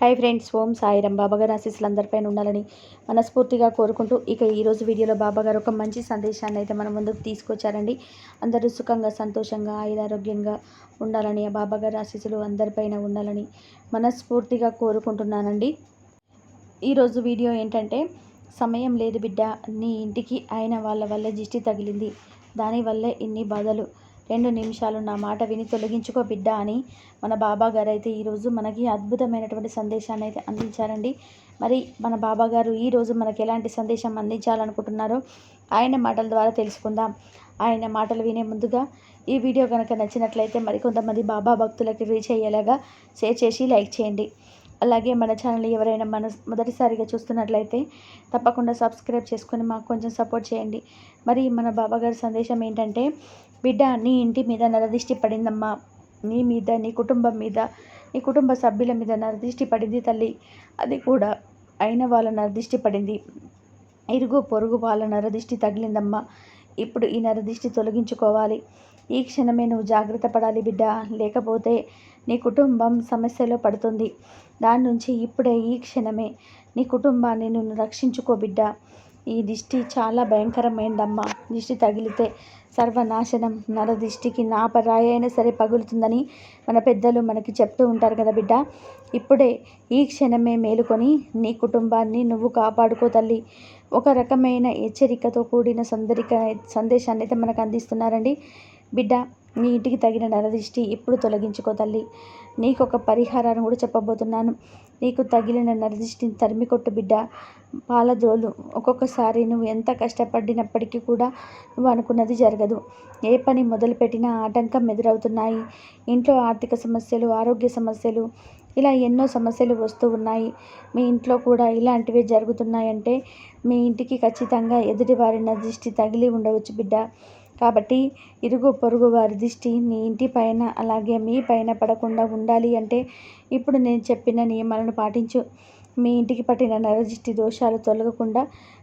Hi friends ఓం సాయిరం బాబాగారు ఆశీస్సులు అందరిపైన ఉండాలని మనస్ఫూర్తిగా కోరుకుంటూ ఇక ఈరోజు వీడియోలో బాబాగారు ఒక మంచి సందేశాన్ని అయితే మన ముందుకు తీసుకొచ్చారండి. అందరూ సుఖంగా సంతోషంగా ఆయురారోగ్యంగా ఉండాలని ఆ బాబాగారు ఆశీస్సులు అందరిపైన ఉండాలని మనస్ఫూర్తిగా కోరుకుంటున్నానండి. ఈరోజు వీడియో ఏంటంటే సమయం లేదు బిడ్డ నీ ఇంటికి ఆయన వాళ్ళ వల్ల దిష్టి తగిలింది. దానివల్లే ఇన్ని బాధలు. రెండు నిమిషాలు నా మాట విని తొలగించుకో బిడ్డ అని మన బాబా గారు అయితే ఈరోజు మనకి అద్భుతమైనటువంటి సందేశాన్ని అయితే అందించారండి. మరి మన బాబా గారు ఈరోజు మనకి ఎలాంటి సందేశం అందించాలనుకుంటున్నారో ఆయన మాటల ద్వారా తెలుసుకుందాం. ఆయన మాటలు వినే ముందుగా ఈ వీడియో కనుక నచ్చినట్లయితే మరికొంతమంది బాబా భక్తులకి రీచ్ అయ్యేలాగా షేర్ చేసి లైక్ చేయండి. అలాగే మన ఛానల్ ఎవరైనా మన మొదటిసారిగా చూస్తున్నట్లయితే తప్పకుండా సబ్స్క్రైబ్ చేసుకొని మాకు కొంచెం సపోర్ట్ చేయండి. మరి మన బాబాగారి సందేశం ఏంటంటే బిడ్డ నీ ఇంటి మీద నరదిష్టి పడిందమ్మా. నీ మీద నీ కుటుంబం మీద నీ కుటుంబ సభ్యుల మీద నరదిష్టి పడింది తల్లి. అది కూడా అయిన వాళ్ళ నరదిష్టి పడింది. ఇరుగు పొరుగు వాళ్ళ నరదిష్టి తగిలిందమ్మా. ఇప్పుడు ఈ నరదిష్టి తొలగించుకోవాలి. ఈ క్షణమే నువ్వు జాగ్రత్త పడాలి బిడ్డ. లేకపోతే నీ కుటుంబం సమస్యలో పడుతుంది. దాని నుంచి ఇప్పుడే ఈ క్షణమే నీ కుటుంబాన్ని నువ్వు రక్షించుకో బిడ్డ. ఈ దిష్టి చాలా భయంకరమైందమ్మా. దిష్టి తగిలితే సర్వనాశనం. నరదిష్టికి నాపరాయి అయినా సరే పగులుతుందని మన పెద్దలు మనకి చెప్తూ ఉంటారు కదా బిడ్డ. ఇప్పుడే ఈ క్షణమే మేలుకొని నీ కుటుంబాన్ని నువ్వు కాపాడుకో తల్లి. ఒక రకమైన హెచ్చరికతో కూడిన సందరిక సందేశాన్ని అయితే మనకు అందిస్తున్నారండి. బిడ్డ నీ ఇంటికి తగిన నరదిష్టి ఇప్పుడు తొలగించుకో తల్లి. నీకు ఒక పరిహారాన్ని కూడా చెప్పబోతున్నాను. నీకు తగిలిన నరదిష్టిని తరిమి కొట్టు బిడ్డ. పాలద్రోలు ఒక్కొక్కసారి నువ్వు ఎంత కష్టపడినప్పటికీ కూడా నువ్వు అనుకున్నది జరగదు. ఏ పని మొదలుపెట్టినా ఆటంకం ఎదురవుతున్నాయి. ఇంట్లో ఆర్థిక సమస్యలు ఆరోగ్య సమస్యలు ఇలా ఎన్నో సమస్యలు వస్తూ ఉన్నాయి. మీ ఇంట్లో కూడా ఇలాంటివే జరుగుతున్నాయంటే మీ ఇంటికి ఖచ్చితంగా ఎదుటి వారి తగిలి ఉండవచ్చు బిడ్డ. కాబట్టి ఇరుగు పొరుగు వారి దృష్టి మీ ఇంటి పైన అలాగే మీ పైన పడకుండా ఉండాలి అంటే ఇప్పుడు నేను చెప్పిన నియమాలను పాటించు. మీ ఇంటికి పట్టిన నరదిష్టి దోషాలు తొలగకుండా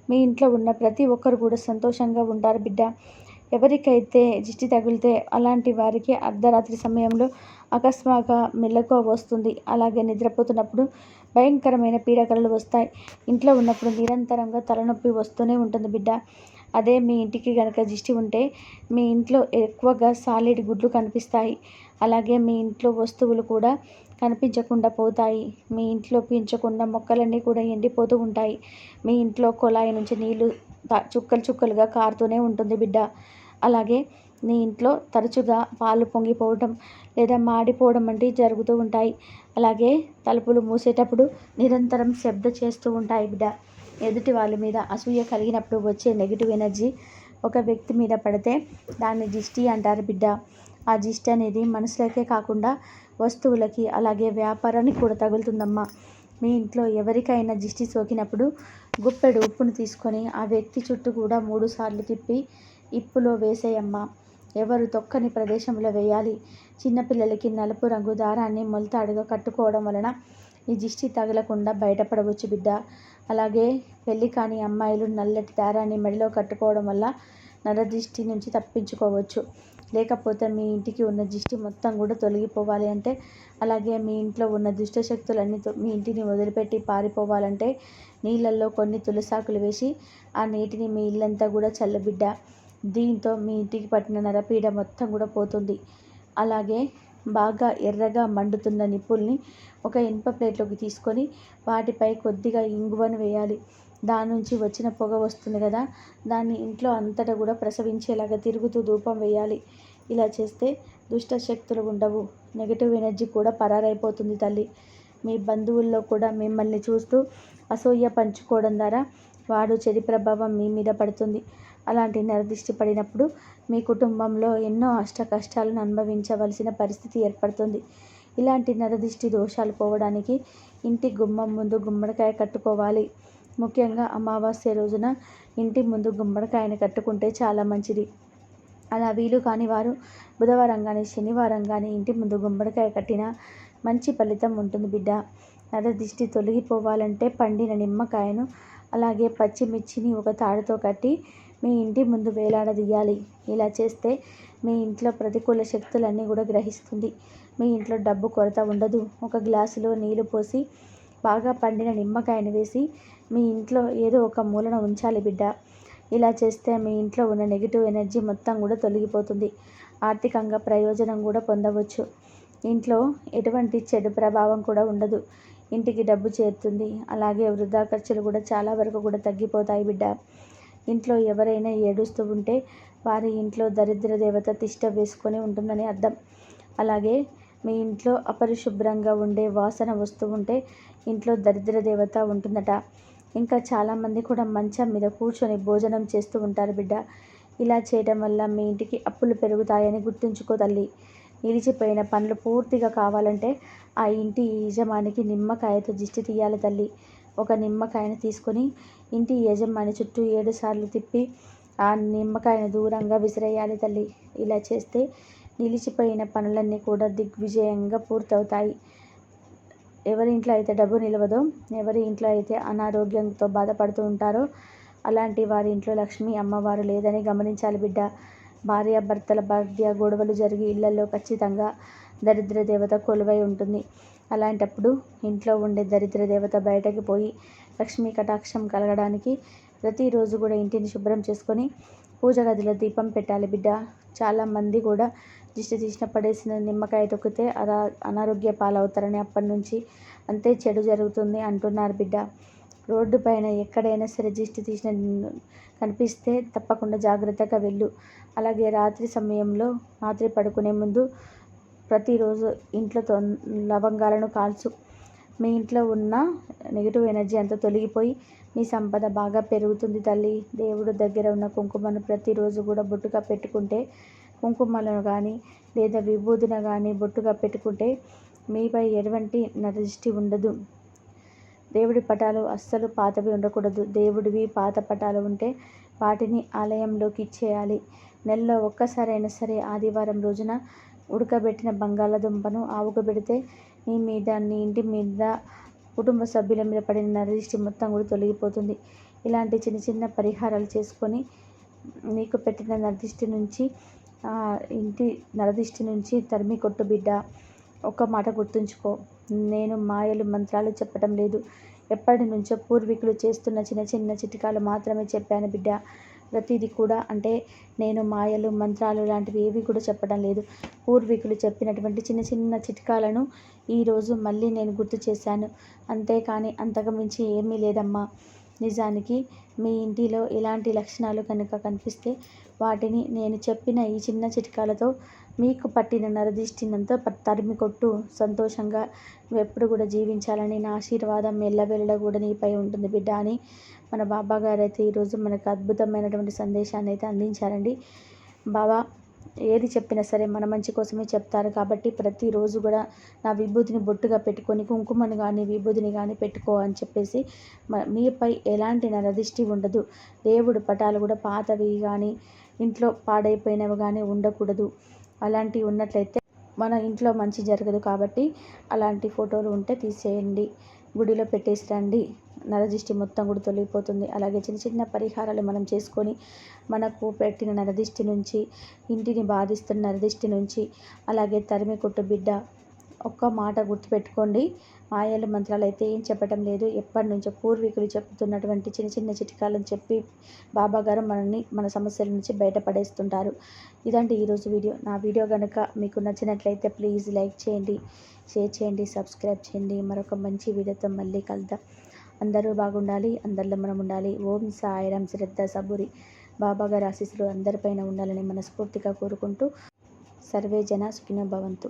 మీ ఇంట్లో ఉన్న ప్రతి ఒక్కరు కూడా సంతోషంగా ఉంటారు బిడ్డ. ఎవరికైతే దిష్టి తగిలితే అలాంటి వారికి అర్ధరాత్రి సమయంలో అకస్మాత్గా మెల్లకువ వస్తుంది. అలాగే నిద్రపోతున్నప్పుడు భయంకరమైన పీడకలలు వస్తాయి. ఇంట్లో ఉన్నప్పుడు నిరంతరంగా తలనొప్పి వస్తూనే ఉంటుంది బిడ్డ. అదే మీ ఇంటికి కనుక దిష్టి ఉంటే మీ ఇంట్లో ఎక్కువగా సాలిడ్ గుడ్లు కనిపిస్తాయి. అలాగే మీ ఇంట్లో వస్తువులు కూడా కనిపించకుండా పోతాయి. మీ ఇంట్లో పెంచుకున్న మొక్కలన్నీ కూడా ఎండిపోతూ ఉంటాయి. మీ ఇంట్లో కుళాయి నుంచి నీళ్ళు చుక్కలు చుక్కలుగా కారుతూనే ఉంటుంది బిడ్డ. అలాగే నీ ఇంట్లో తరచుగా పాలు పొంగిపోవడం లేదా మాడిపోవడం వంటివి జరుగుతూ ఉంటాయి. అలాగే తలుపులు మూసేటప్పుడు నిరంతరం శబ్ద చేస్తూ ఉంటాయి బిడ్డ. ఎదుటి వాళ్ళ మీద అసూయ కలిగినప్పుడు వచ్చే నెగిటివ్ ఎనర్జీ ఒక వ్యక్తి మీద పడితే దాన్ని దిష్టి అంటారు బిడ్డ. ఆ దిష్టి అనేది మనసులకే కాకుండా వస్తువులకి అలాగే వ్యాపారానికి కూడా తగులుతుందమ్మా. మీ ఇంట్లో ఎవరికైనా దిష్టి సోకినప్పుడు గుప్పెడు ఉప్పును తీసుకొని ఆ వ్యక్తి చుట్టూ కూడా మూడు సార్లు తిప్పి ఇప్పులో వేసేయమ్మా. ఎవరు తొక్కని ప్రదేశంలో వేయాలి. చిన్నపిల్లలకి నలుపు రంగు దారాన్ని మొలతాడుగా కట్టుకోవడం వలన ఈ దిష్టి తగలకుండా బయటపడవచ్చు బిడ్డ. అలాగే పెళ్ళి కాని అమ్మాయిలు నల్లటి దారాన్ని మెడలో కట్టుకోవడం వల్ల నరదిష్టి నుంచి తప్పించుకోవచ్చు. లేకపోతే మీ ఇంటికి ఉన్న దిష్టి మొత్తం కూడా తొలగిపోవాలి అంటే అలాగే మీ ఇంట్లో ఉన్న దుష్ట శక్తులన్నీ మీ ఇంటిని వదిలిపెట్టి పారిపోవాలంటే నీళ్ళల్లో కొన్ని తులసాకులు వేసి ఆ నీటిని మీ ఇల్లంతా కూడా చల్లబిడ్డ. దీంతో మీ ఇంటికి పట్టిన నరపీడ మొత్తం కూడా పోతుంది. అలాగే బాగా ఎర్రగా మండుతున్న నిప్పుల్ని ఒక ఇనుప ప్లేట్లోకి తీసుకొని వాటిపై కొద్దిగా ఇంగువను వేయాలి. దాని నుంచి వచ్చిన పొగ వస్తుంది కదా దాన్ని ఇంట్లో అంతటా కూడా ప్రసవించేలాగా తిరుగుతూ ధూపం వేయాలి. ఇలా చేస్తే దుష్ట శక్తులు ఉండవు. నెగిటివ్ ఎనర్జీ కూడా పరారైపోతుంది తల్లి. మీ బంధువుల్లో కూడా మిమ్మల్ని చూస్తూ అసూయ పంచుకోవడం ద్వారా వాడు చెడి ప్రభావం మీ మీద పడుతుంది. అలాంటి నరదిష్టి పడినప్పుడు మీ కుటుంబంలో ఎన్నో అష్ట కష్టాలను అనుభవించవలసిన పరిస్థితి ఏర్పడుతుంది. ఇలాంటి నరదిష్టి దోషాలు పోవడానికి ఇంటి గుమ్మం ముందు గుమ్మడికాయ కట్టుకోవాలి. ముఖ్యంగా అమావాస్య రోజున ఇంటి ముందు గుమ్మడికాయను కట్టుకుంటే చాలా మంచిది. అలా వీలు కాని వారు బుధవారం కానీ శనివారం కానీ ఇంటి ముందు గుమ్మడికాయ కట్టినా మంచి ఫలితం ఉంటుంది బిడ్డ. నరదిష్టి తొలగిపోవాలంటే పండిన నిమ్మకాయను అలాగే పచ్చిమిర్చిని ఒక తాడుతో కట్టి మీ ఇంటి ముందు వేలాడదీయాలి. ఇలా చేస్తే మీ ఇంట్లో ప్రతికూల శక్తులన్నీ కూడా గ్రహిస్తుంది. మీ ఇంట్లో డబ్బు కొరత ఉండదు. ఒక గ్లాసులో నీళ్ళు పోసి బాగా పండిన నిమ్మకాయని వేసి మీ ఇంట్లో ఏదో ఒక మూలన ఉంచాలి బిడ్డ. ఇలా చేస్తే మీ ఇంట్లో ఉన్న నెగిటివ్ ఎనర్జీ మొత్తం కూడా తొలగిపోతుంది. ఆర్థికంగా ప్రయోజనం కూడా పొందవచ్చు. ఇంట్లో ఎటువంటి చెడు ప్రభావం కూడా ఉండదు. ఇంటికి డబ్బు చేరుతుంది. అలాగే వృధా ఖర్చులు కూడా చాలా వరకు కూడా తగ్గిపోతాయి బిడ్డ. ఇంట్లో ఎవరైనా ఏడుస్తూ ఉంటే వారి ఇంట్లో దరిద్ర దేవత తిష్ట వేసుకొని ఉంటుందని అర్థం. అలాగే మీ ఇంట్లో అపరిశుభ్రంగా ఉండే వాసన వస్తూ ఉంటే ఇంట్లో దరిద్ర దేవత ఉంటుందట. ఇంకా చాలామంది కూడా మంచం మీద కూర్చొని భోజనం చేస్తూ ఉంటారు బిడ్డ. ఇలా చేయడం వల్ల మీ ఇంటికి అప్పులు పెరుగుతాయని గుర్తుంచుకో తల్లి. నిలిచిపోయిన పనులు పూర్తిగా కావాలంటే ఆ ఇంటి యజమానికి నిమ్మకాయతో దిష్టి తీయాలి తల్లి. ఒక నిమ్మకాయను తీసుకొని ఇంటి యజమాని చుట్టూ ఏడు సార్లు తిప్పి ఆ నిమ్మకాయను దూరంగా విసిరేయాలి తల్లి. ఇలా చేస్తే నిలిచిపోయిన పనులన్నీ కూడా దిగ్విజయంగా పూర్తవుతాయి. ఎవరి ఇంట్లో అయితే డబ్బు నిలవదో ఎవరి ఇంట్లో అయితే అనారోగ్యంతో బాధపడుతూ ఉంటారో అలాంటి వారి ఇంట్లో లక్ష్మి అమ్మవారు లేదని గమనించాలి బిడ్డ. భార్యాభర్తల మధ్య గొడవలు జరిగి ఇళ్ళలో ఖచ్చితంగా దరిద్ర దేవత కొలువై ఉంటుంది. అలాంటప్పుడు ఇంట్లో ఉండే దరిద్ర దేవత బయటకి పోయి లక్ష్మీ కటాక్షం కలగడానికి ప్రతిరోజు కూడా ఇంటిని శుభ్రం చేసుకొని పూజ గదిలో దీపం పెట్టాలి బిడ్డ. చాలామంది కూడా దిష్టి తీసిన పడేసిన నిమ్మకాయ తొక్కితే అలా అనారోగ్య పాలవుతారని అప్పటి నుంచి అంతే చెడు జరుగుతుంది అంటున్నారు బిడ్డ. రోడ్డు పైన ఎక్కడైనా సరే దిష్టి తీసిన కనిపిస్తే తప్పకుండా జాగ్రత్తగా వెళ్ళు. అలాగే రాత్రి సమయంలో రాత్రి పడుకునే ముందు ప్రతిరోజు ఇంట్లో లవంగాలను కాల్చు. మీ ఇంట్లో ఉన్న నెగిటివ్ ఎనర్జీ అంతా తొలగిపోయి మీ సంపద బాగా పెరుగుతుంది తల్లి. దేవుడు దగ్గర ఉన్న కుంకుమను ప్రతిరోజు కూడా బొట్టుగా పెట్టుకుంటే కుంకుమలను కానీ లేదా విభూదిన కానీ బొట్టుగా పెట్టుకుంటే మీపై ఎటువంటి నరదృష్టి ఉండదు. దేవుడి పటాలు అస్సలు పాతవి ఉండకూడదు. దేవుడివి పాత పటాలు ఉంటే వాటిని ఆలయంలోకి ఇచ్చేయాలి. నెలలో ఒక్కసారైనా సరే ఆదివారం రోజున ఉడకబెట్టిన బంగాళాదుంపను ఆవుకు పెడితే నీ మీద నీ ఇంటి మీద కుటుంబ సభ్యుల మీద పడిన నరదిష్టి మొత్తం కూడా తొలగిపోతుంది. ఇలాంటి చిన్న చిన్న పరిహారాలు చేసుకొని నీకు పెట్టిన నరదిష్టి నుంచి ఇంటి నరదిష్టి నుంచి తరిమి కొట్టు బిడ్డ. ఒక్క మాట గుర్తుంచుకో. నేను మాయలు మంత్రాలు చెప్పడం లేదు. ఎప్పటి నుంచో పూర్వీకులు చేస్తున్న చిన్న చిన్న చిట్కాలు మాత్రమే చెప్పాను బిడ్డ. ప్రతిదీ కూడా అంటే నేను మాయలు మంత్రాలు లాంటివి ఏవి కూడా చెప్పడం లేదు. పూర్వీకులు చెప్పినటువంటి చిన్న చిన్న చిట్కాలను ఈరోజు మళ్ళీ నేను గుర్తు చేశాను. అంతేకాని అంతకు మించి ఏమీ లేదమ్మా. నిజానికి మీ ఇంటిలో ఇలాంటి లక్షణాలు కనుక కనిపిస్తే వాటిని నేను చెప్పిన ఈ చిన్న చిట్కాలతో మీకు పట్టిన నరదిష్టినంతా తరిమి కొట్టు. సంతోషంగా నువ్వు ఎప్పుడు కూడా జీవించాలని నా ఆశీర్వాదం మెల్లవెల్ల కూడా నీపై ఉంటుంది బిడ్డ అని మన బాబా గారు అయితే ఈరోజు మనకు అద్భుతమైనటువంటి సందేశాన్ని అయితే అందించారండి. బాబా ఏది చెప్పినా సరే మన మంచి కోసమే చెప్తారు కాబట్టి ప్రతిరోజు కూడా నా విభూతిని బొట్టుగా పెట్టుకొని కుంకుమను కానీ విభూతిని కానీ పెట్టుకో అని చెప్పేసి మీపై ఎలాంటి నరదిష్టి ఉండదు. దేవుడు పటాలు కూడా పాతవి కానీ ఇంట్లో పాడైపోయినవి కానీ ఉండకూడదు. అలాంటివి ఉన్నట్లయితే మన ఇంట్లో మంచి జరగదు కాబట్టి అలాంటి ఫోటోలు ఉంటే తీసేయండి. గుడిలో పెట్టేసి రండి. నరదిష్టి మొత్తం కూడా తొలగిపోతుంది. అలాగే చిన్న చిన్న పరిహారాలు మనం చేసుకొని మనకు పెట్టిన నరదిష్టి నుంచి ఇంటిని బాధిస్తున్న నరదిష్టి నుంచి అలాగే తరిమి కొట్టు బిడ్డ ఒక్క మాట గుర్తుపెట్టుకోండి. మాయలు మంత్రాలు అయితే ఏం చెప్పటం లేదు. ఎప్పటి నుంచో పూర్వీకులు చెప్తున్నటువంటి చిన్న చిన్న చిట్కాలను చెప్పి బాబా గారు మనల్ని మన సమస్యల నుంచి బయటపడేస్తుంటారు. ఇదంటే ఈరోజు వీడియో. నా వీడియో కనుక మీకు నచ్చినట్లయితే ప్లీజ్ లైక్ చేయండి షేర్ చేయండి సబ్స్క్రైబ్ చేయండి. మరొక మంచి వీడియోతో మళ్ళీ కలుద్దాం. అందరూ బాగుండాలి అందరిలో మనం ఉండాలి. ఓం సాయిరం శ్రద్ధ సబురి. బాబా గారి ఆశీస్సులు అందరిపైన ఉండాలని మనస్ఫూర్తిగా కోరుకుంటూ సర్వే జన సుఖినో భవంతు.